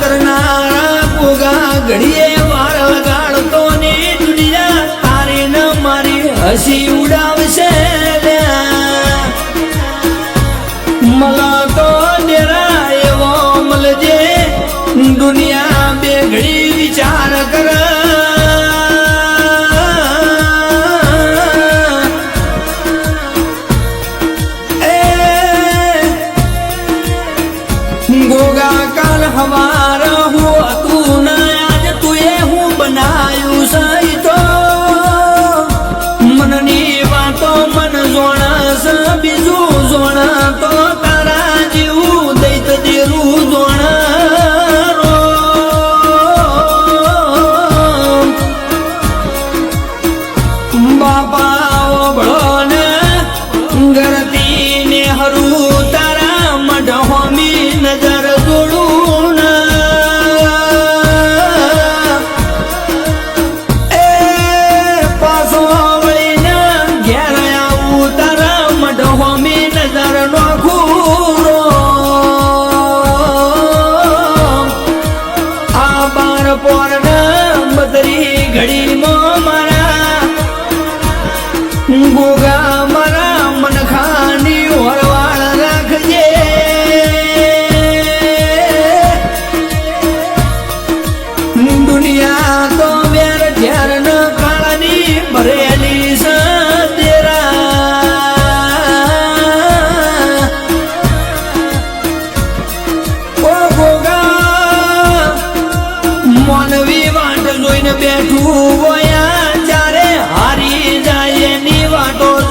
કરનારા પોગા ઘડીએ વાર લગાડતો ને જુડિયા તારે ન મારી હસી ઉડાવશે મલા તો નેરા એવો મલજે દુનિયા બેઘડી વિચાર કરા.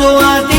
આ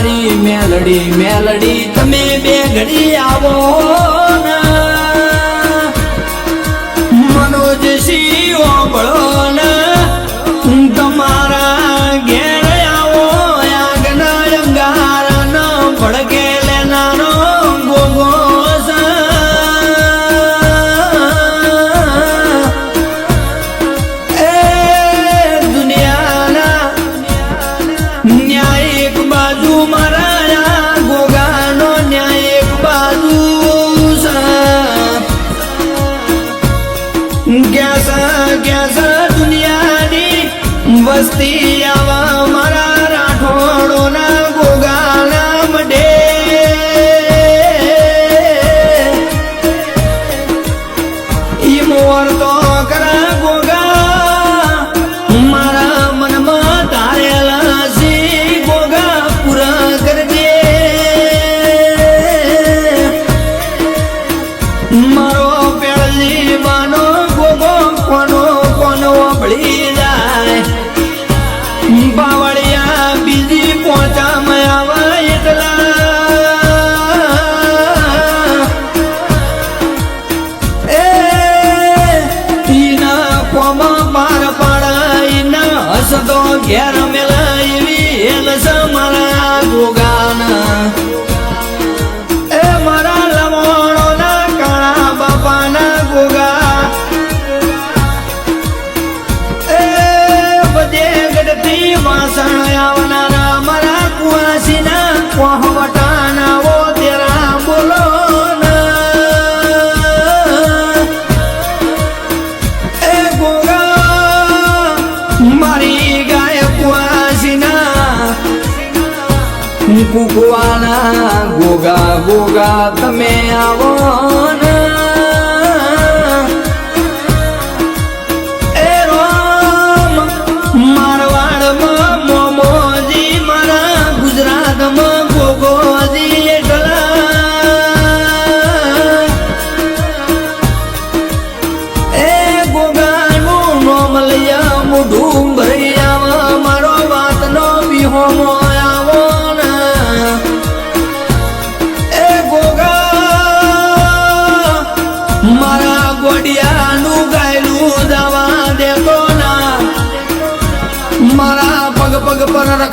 મારી મેલડી મેલડી તમે બે ઘડી આવો ના. madrugada. કુકવાના ગોગા ગોગા તમે આવો ને 바라라